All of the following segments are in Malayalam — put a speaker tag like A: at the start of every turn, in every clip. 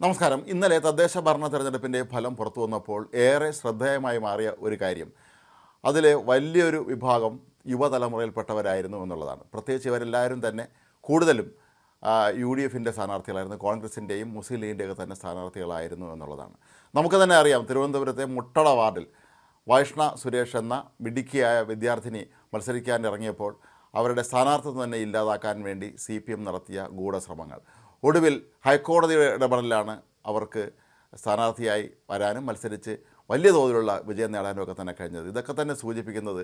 A: നമസ്കാരം. ഇന്നലെ തദ്ദേശ ഭരണ തെരഞ്ഞെടുപ്പിന്റെ ഫലം പുറത്തു വന്നപ്പോൾ ഏറെ ശ്രദ്ധേയമായി മാറിയ ഒരു കാര്യം. അതിലെ വലിയൊരു വിഭാഗം യുവതലമുറയിൽപ്പെട്ടവരായിരുന്നു എന്നുള്ളതാണ്. പ്രത്യേകിച്ച് ഇവരെല്ലാവരും തന്നെ കൂടുതലും യു ഡി എഫിന്റെ സ്ഥാനാർത്ഥികളായിരുന്നു. കോൺഗ്രസിന്റെയും മുസ്ലിം ലീഗിന്റെയൊക്കെ തന്നെ സ്ഥാനാർത്ഥികളായിരുന്നു എന്നുള്ളതാണ്. നമുക്ക് തന്നെ അറിയാം തിരുവനന്തപുരത്തെ മുട്ടള വാർഡിൽ വൈഷ്ണ സുരേഷ് എന്ന മിടുക്കിയായ വിദ്യാർത്ഥിനി മത്സരിക്കാൻ ഇറങ്ങിയപ്പോൾ അവരുടെ സ്ഥാനാർത്ഥിത്വം തന്നെ ഇല്ലാതാക്കാൻ വേണ്ടി സി പി എം നടത്തിയ ഗൂഢശ്രമങ്ങൾ. ഒടുവിൽ ഹൈക്കോടതിയുടെ ഇടപെടലിലാണ് അവർക്ക് സ്ഥാനാർത്ഥിയായി വരാനും മത്സരിച്ച് വലിയ തോതിലുള്ള വിജയം നേടാനും ഒക്കെ തന്നെ കഴിഞ്ഞത്. ഇതൊക്കെ തന്നെ സൂചിപ്പിക്കുന്നത്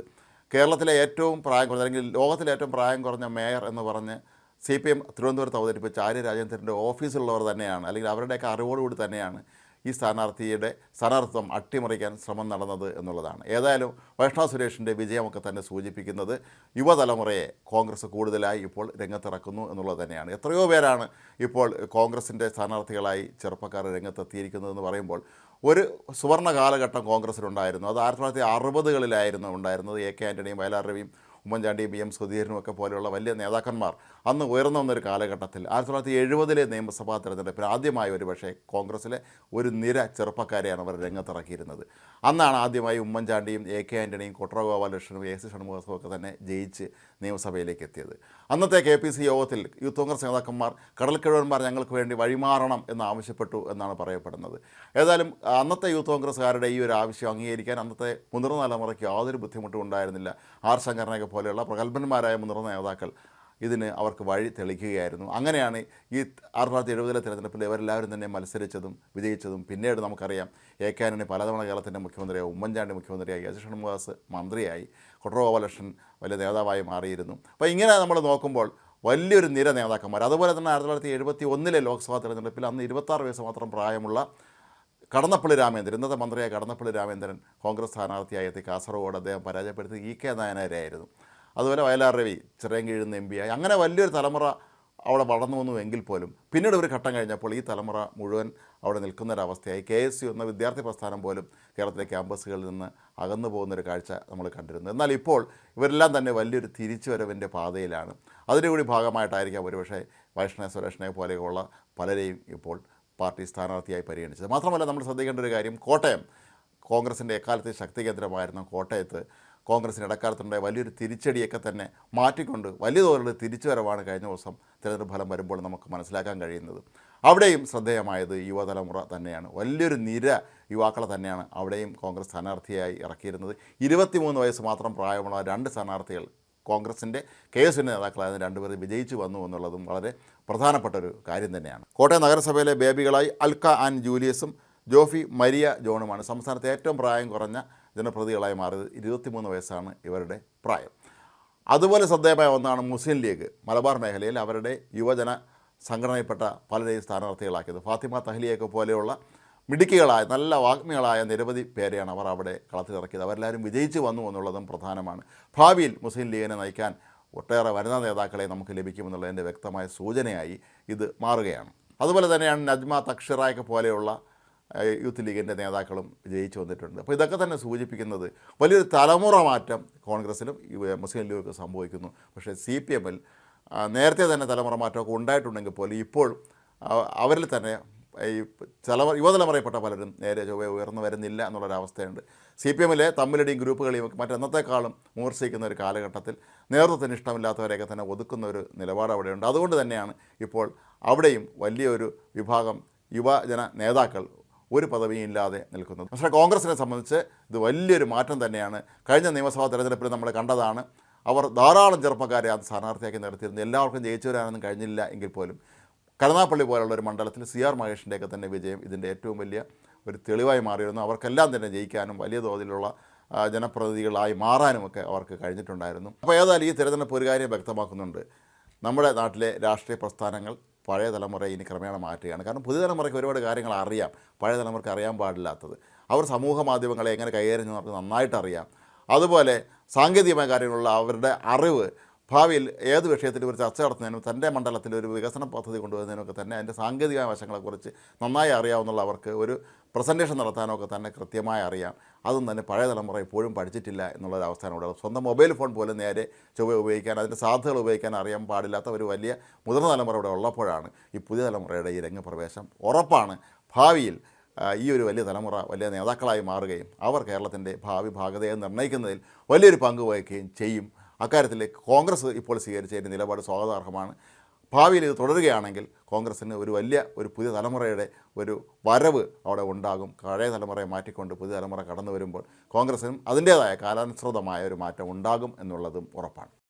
A: കേരളത്തിലെ ഏറ്റവും പ്രായം കുറഞ്ഞ അല്ലെങ്കിൽ ലോകത്തിലെ ഏറ്റവും പ്രായം കുറഞ്ഞ മേയർ എന്ന് പറഞ്ഞ് സി പി എം തിരുവനന്തപുരത്ത് അവതരിപ്പിച്ച ആര്യ രാജേന്ദ്രന്റെ ഓഫീസിലുള്ളവർ തന്നെയാണ്. അല്ലെങ്കിൽ അവരുടെയൊക്കെ അറിവോടുകൂടി തന്നെയാണ് ഈ സ്ഥാനാർത്ഥിയുടെ സ്ഥാനാർത്ഥിത്വം അട്ടിമറിക്കാൻ ശ്രമം നടന്നത് എന്നുള്ളതാണ്. ഏതായാലും വൈഷ്ണവ സുരേഷിന്റെ വിജയമൊക്കെ തന്നെ സൂചിപ്പിക്കുന്നത് യുവതലമുറയെ കോൺഗ്രസ് കൂടുതലായി ഇപ്പോൾ രംഗത്തിറക്കുന്നു എന്നുള്ളത് തന്നെയാണ്. എത്രയോ പേരാണ് ഇപ്പോൾ കോൺഗ്രസിന്റെ സ്ഥാനാർത്ഥികളായി ചെറുപ്പക്കാർ രംഗത്തെത്തിയിരിക്കുന്നതെന്ന് പറയുമ്പോൾ ഒരു സുവർണ കാലഘട്ടം കോൺഗ്രസ്സിലുണ്ടായിരുന്നു അത് ആയിരത്തി തൊള്ളായിരത്തി അറുപതുകളിലായിരുന്നു ഉണ്ടായിരുന്നത്. എ കെ ആന്റണിയും വയലാർ രവിയും ഉമ്മൻചാണ്ടിയും ബി എം സുധീരനും ഒക്കെ പോലെയുള്ള വലിയ നേതാക്കന്മാർ അന്ന് ഉയർന്നു വന്നൊരു കാലഘട്ടത്തിൽ ആയിരത്തി തൊള്ളായിരത്തി എഴുപതിലെ നിയമസഭാ തെരഞ്ഞെടുപ്പിൽ ആദ്യമായി ഒരു പക്ഷേ കോൺഗ്രസ്സിലെ ഒരു നിര ചെറുപ്പക്കാരെയാണ് അവർ രംഗത്തിറക്കിയിരുന്നത്. അന്നാണ് ആദ്യമായി ഉമ്മൻചാണ്ടിയും എ കെ ആന്റണിയും കൊട്ര ഗോപാലകൃഷ്ണനും എ സി ഷൺമുഖസും ഒക്കെ തന്നെ ജയിച്ച് നിയമസഭയിലേക്ക് എത്തിയത്. അന്നത്തെ കെ പി സി യോഗത്തിൽ യൂത്ത് കോൺഗ്രസ് നേതാക്കന്മാർ കടൽക്കിഴവന്മാർ ഞങ്ങൾക്ക് വേണ്ടി വഴിമാറണം എന്ന് ആവശ്യപ്പെട്ടു എന്നാണ് പറയപ്പെടുന്നത്. ഏതായാലും അന്നത്തെ യൂത്ത് കോൺഗ്രസ്സുകാരുടെ ഈ ഒരു ആവശ്യം അംഗീകരിക്കാൻ അന്നത്തെ മുതിർന്ന തലമുറയ്ക്ക് യാതൊരു ബുദ്ധിമുട്ടും ഉണ്ടായിരുന്നില്ല. ആർ ശങ്കരനെയൊക്കെ പോലെയുള്ള പ്രഗത്ഭന്മാരായ മുതിർന്ന നേതാക്കൾ ഇതിന് അവർക്ക് വഴി തെളിക്കുകയായിരുന്നു അങ്ങനെയാണ് ഈ ആയിരത്തി തൊള്ളായിരത്തി എഴുപതിലെ തിരഞ്ഞെടുപ്പിൽ ഇവരെല്ലാവരും തന്നെ മത്സരിച്ചതും വിജയിച്ചതും. പിന്നീട് നമുക്കറിയാം എ കെ ആന്റണി പലതവണ കേരളത്തിന്റെ മുഖ്യമന്ത്രിയായി ഉമ്മൻചാണ്ടി മുഖ്യമന്ത്രിയായി എസ് ഷൺമുഖാസ് മന്ത്രിയായി കൊട്ടറോ ഗോപാലകൃഷ്ണൻ വലിയ നേതാവായി മാറിയിരുന്നു. അപ്പോൾ ഇങ്ങനെ നമ്മൾ നോക്കുമ്പോൾ വലിയൊരു നിര നേതാക്കന്മാർ. അതുപോലെ തന്നെ ആയിരത്തി തൊള്ളായിരത്തി എഴുപത്തി ഒന്നിലെ ലോക്സഭാ തെരഞ്ഞെടുപ്പിൽ അന്ന് ഇരുപത്താറ് വയസ്സ് മാത്രം പ്രായമുള്ള കടന്നപ്പള്ളി രാമേന്ദ്രൻ ഇന്നത്തെ മന്ത്രിയായ കടന്നപ്പള്ളി രാമേന്ദ്രൻ കോൺഗ്രസ് സ്ഥാനാർത്ഥിയായി എത്തി. കാസർഗോഡ് അദ്ദേഹം പരാജയപ്പെടുത്തി. ഇ കെ നായനാരെയായിരുന്നു. അതുപോലെ വയലാർ രവി ചിറയൻകീഴുന്ന എം പി ആയി. അങ്ങനെ വലിയൊരു തലമുറ അവിടെ വളർന്നു വന്നു എങ്കിൽ പോലും പിന്നീട് ഒരു ഘട്ടം കഴിഞ്ഞപ്പോൾ ഈ തലമുറ മുഴുവൻ അവിടെ നിൽക്കുന്നൊരവസ്ഥയായി. കെ എസ് യു എന്ന വിദ്യാർത്ഥി പ്രസ്ഥാനം പോലും കേരളത്തിലെ ക്യാമ്പസുകളിൽ നിന്ന് അകന്നു പോകുന്നൊരു കാഴ്ച നമ്മൾ കണ്ടിരുന്നു. എന്നാൽ ഇപ്പോൾ ഇവരെല്ലാം തന്നെ വലിയൊരു തിരിച്ചുവരവിന്റെ പാതയിലാണ്. അതിന്റെ കൂടി ഭാഗമായിട്ടായിരിക്കാം ഒരുപക്ഷെ വൈഷ്ണവ സുരേഷനെ പോലെയുള്ള പലരെയും ഇപ്പോൾ പാർട്ടി സ്ഥാനാർത്ഥിയായി പരിഗണിച്ചത്. മാത്രമല്ല നമ്മൾ ശ്രദ്ധിക്കേണ്ട ഒരു കാര്യം കോട്ടയം കോൺഗ്രസിന്റെ എക്കാലത്തെ ശക്തി കേന്ദ്രമായിരുന്ന കോട്ടയത്ത് കോൺഗ്രസിന് ഇടക്കാലത്തുണ്ടായ വലിയൊരു തിരിച്ചടിയൊക്കെ തന്നെ മാറ്റിക്കൊണ്ട് വലിയ തോതിലുള്ള തിരിച്ചുവരവാണ് കഴിഞ്ഞ ദിവസം തിരഞ്ഞെടുപ്പ് ഫലം വരുമ്പോൾ നമുക്ക് മനസ്സിലാക്കാൻ കഴിയുന്നത്. അവിടെയും ശ്രദ്ധേയമായത് യുവതലമുറ തന്നെയാണ്. വലിയൊരു നിര യുവാക്കളെ തന്നെയാണ് അവിടെയും കോൺഗ്രസ് സ്ഥാനാർത്ഥിയായി ഇറക്കിയിരുന്നത്. ഇരുപത്തിമൂന്ന് വയസ്സ് മാത്രം പ്രായമുള്ള രണ്ട് സ്ഥാനാർത്ഥികൾ കോൺഗ്രസിന്റെ കെ എസ് യുവിന്റെ നേതാക്കളായ രണ്ടുപേരും വിജയിച്ചു വന്നു എന്നുള്ളതും വളരെ പ്രധാനപ്പെട്ട ഒരു കാര്യം തന്നെയാണ്. കോട്ടയം നഗരസഭയിലെ ബേബികളായി അൽക്ക ആൻഡ് ജൂലിയസും ജോഫി മരിയ ജോണുമാണ്. സംസ്ഥാനത്തെ ഏറ്റവും പ്രായം കുറഞ്ഞ ജനപ്രതികളായി മാറിയത് ഇരുപത്തിമൂന്ന് വയസ്സാണ് ഇവരുടെ പ്രായം. അതുപോലെ ശ്രദ്ധേയമായ ഒന്നാണ് മുസ്ലിം ലീഗ്. മലബാർ മേഖലയിൽ അവരുടെ യുവജന സംഘടനയിൽപ്പെട്ട പലരെയും സ്ഥാനാർത്ഥികളാക്കിയത്. ഫാത്തിമ തഹ്ലിയൊക്കെ പോലെയുള്ള മിടുക്കികളായ നല്ല വാഗ്മികളായ നിരവധി പേരെയാണ് അവർ അവിടെ കളത്തിലിറക്കിയത് അവരെല്ലാവരും വിജയിച്ചു വന്നു എന്നുള്ളതും പ്രധാനമാണ്. ഭാവിയിൽ മുസ്ലിം ലീഗിനെ നയിക്കാൻ ഒട്ടേറെ വനിതാ നേതാക്കളെ നമുക്ക് ലഭിക്കുമെന്നുള്ളതിന്റെ വ്യക്തമായ സൂചനയായി ഇത് മാറുകയാണ്. അതുപോലെ തന്നെയാണ് നജ്മ തക്ഷറായൊക്കെ പോലെയുള്ള യൂത്ത് ലീഗിന്റെ നേതാക്കളും ജയിച്ചു വന്നിട്ടുണ്ട്. അപ്പോൾ ഇതൊക്കെ തന്നെ സൂചിപ്പിക്കുന്നത് വലിയൊരു തലമുറ മാറ്റം കോൺഗ്രസിലും ഈ മുസ്ലിം ലീഗൊക്കെ സംഭവിക്കുന്നു. പക്ഷേ സി പി എമ്മിൽ നേരത്തെ തന്നെ തലമുറ മാറ്റമൊക്കെ ഉണ്ടായിട്ടുണ്ടെങ്കിൽ പോലും ഇപ്പോൾ അവരിൽ തന്നെ ഈ തലമുറ യുവതലമുറയിൽപ്പെട്ട പലരും നേരെ ചൊവ്വ ഉയർന്നു വരുന്നില്ല എന്നുള്ളൊരവസ്ഥയുണ്ട് സി പി എമ്മിലെ തമ്മിലടിയും ഗ്രൂപ്പുകളെയും ഒക്കെ മറ്റെന്നത്തെക്കാളും മൂർച്ഛിക്കുന്ന ഒരു കാലഘട്ടത്തിൽ നേതൃത്വത്തിന് ഇഷ്ടമില്ലാത്തവരെയൊക്കെ തന്നെ ഒതുക്കുന്ന ഒരു നിലപാട് അവിടെയുണ്ട്. അതുകൊണ്ട് തന്നെയാണ് ഇപ്പോൾ അവിടെയും വലിയൊരു വിഭാഗം യുവജന നേതാക്കൾ ഒരു പദവിയും ഇല്ലാതെ നിൽക്കുന്നത്. പക്ഷേ കോൺഗ്രസിനെ സംബന്ധിച്ച് ഇത് വലിയൊരു മാറ്റം തന്നെയാണ്. കഴിഞ്ഞ നിയമസഭാ തെരഞ്ഞെടുപ്പിൽ നമ്മൾ കണ്ടതാണ് അവർ ധാരാളം ചെറുപ്പക്കാരെ അത് സ്ഥാനാർത്ഥിയാക്കി നിർത്തിയിരുന്നു. എല്ലാവർക്കും ജയിച്ചു വരാനൊന്നും കഴിഞ്ഞില്ല എങ്കിൽ പോലും. കരുനാപ്പള്ളി പോലുള്ള ഒരു മണ്ഡലത്തിൽ സി ആർ മഹേഷിന്റെയൊക്കെ തന്നെ വിജയം ഇതിന്റെ ഏറ്റവും വലിയ ഒരു തെളിവായി മാറിയിരുന്നു. അവർക്കെല്ലാം തന്നെ ജയിക്കാനും വലിയ തോതിലുള്ള ജനപ്രതിനിധികളായി മാറാനുമൊക്കെ അവർക്ക് കഴിഞ്ഞിട്ടുണ്ടായിരുന്നു. അപ്പോൾ ഏതായാലും ഈ തിരഞ്ഞെടുപ്പ് ഒരു കാര്യം വ്യക്തമാക്കുന്നുണ്ട്. നമ്മുടെ നാട്ടിലെ രാഷ്ട്രീയ പ്രസ്ഥാനങ്ങൾ പഴയ തലമുറയെ ഇനി ക്രമേണ മാറ്റുകയാണ്. കാരണം പുതിയ തലമുറയ്ക്ക് ഒരുപാട് കാര്യങ്ങൾ അറിയാം. പഴയ തലമുറയ്ക്ക് അറിയാൻ പാടില്ലാത്തത്. അവർ സമൂഹ മാധ്യമങ്ങളെ എങ്ങനെ കൈകാര്യം ചെയ്യുന്നവർക്ക് നന്നായിട്ട് അറിയാം അതുപോലെ സാങ്കേതികമായ കാര്യങ്ങളുള്ള അവരുടെ അറിവ് ഭാവിയിൽ ഏത് വിഷയത്തിൽ ഒരു ചർച്ച നടത്തുന്നതിനും തന്റെ മണ്ഡലത്തിൽ ഒരു വികസന പദ്ധതി കൊണ്ടുവരുന്നതിനൊക്കെ തന്നെ അതിന്റെ സാങ്കേതിക വശങ്ങളെക്കുറിച്ച് നന്നായി അറിയാവുന്നുള്ളവർക്ക് ഒരു പ്രസന്റേഷൻ നടത്താനൊക്കെ തന്നെ കൃത്യമായി അറിയാം. അതും തന്നെ പഴയ തലമുറ ഇപ്പോഴും പഠിച്ചിട്ടില്ല എന്നുള്ളൊരു അവസ്ഥയാണ് സ്വന്തം മൊബൈൽ ഫോൺ പോലും നേരെ ചൊവ്വ ഉപയോഗിക്കാൻ അതിന്റെ സാധ്യതകൾ ഉപയോഗിക്കാൻ അറിയാൻ പാടില്ലാത്ത ഒരു വലിയ മുതിർന്ന തലമുറ ഇവിടെ ഉള്ളപ്പോഴാണ് ഈ പുതിയ തലമുറയുടെ ഈ രംഗപ്രവേശം ഉറപ്പാണ്. ഭാവിയിൽ ഈ ഒരു വലിയ തലമുറ വലിയ നേതാക്കളായി മാറുകയും അവർ കേരളത്തിന്റെ ഭാവി ഭാഗതയെ നിർണയിക്കുന്നതിൽ വലിയൊരു പങ്ക് വഹിക്കുകയും ചെയ്യും. അക്കാര്യത്തിൽ കോൺഗ്രസ് ഇപ്പോൾ സ്വീകരിച്ച ഒരു നിലപാട് സ്വാഗതാർഹമാണ്. ഭാവിയിൽ ഇത് തുടരുകയാണെങ്കിൽ കോൺഗ്രസ്സിന് ഒരു വലിയ ഒരു പുതിയ തലമുറയുടെ ഒരു വരവ് അവിടെ ഉണ്ടാകും. പഴയ തലമുറയെ മാറ്റിക്കൊണ്ട് പുതിയ തലമുറ കടന്നു വരുമ്പോൾ കോൺഗ്രസ്സിനും അതിന്റേതായ കാലാനുസൃതമായ ഒരു മാറ്റം ഉണ്ടാകും എന്നുള്ളതും ഉറപ്പാണ്.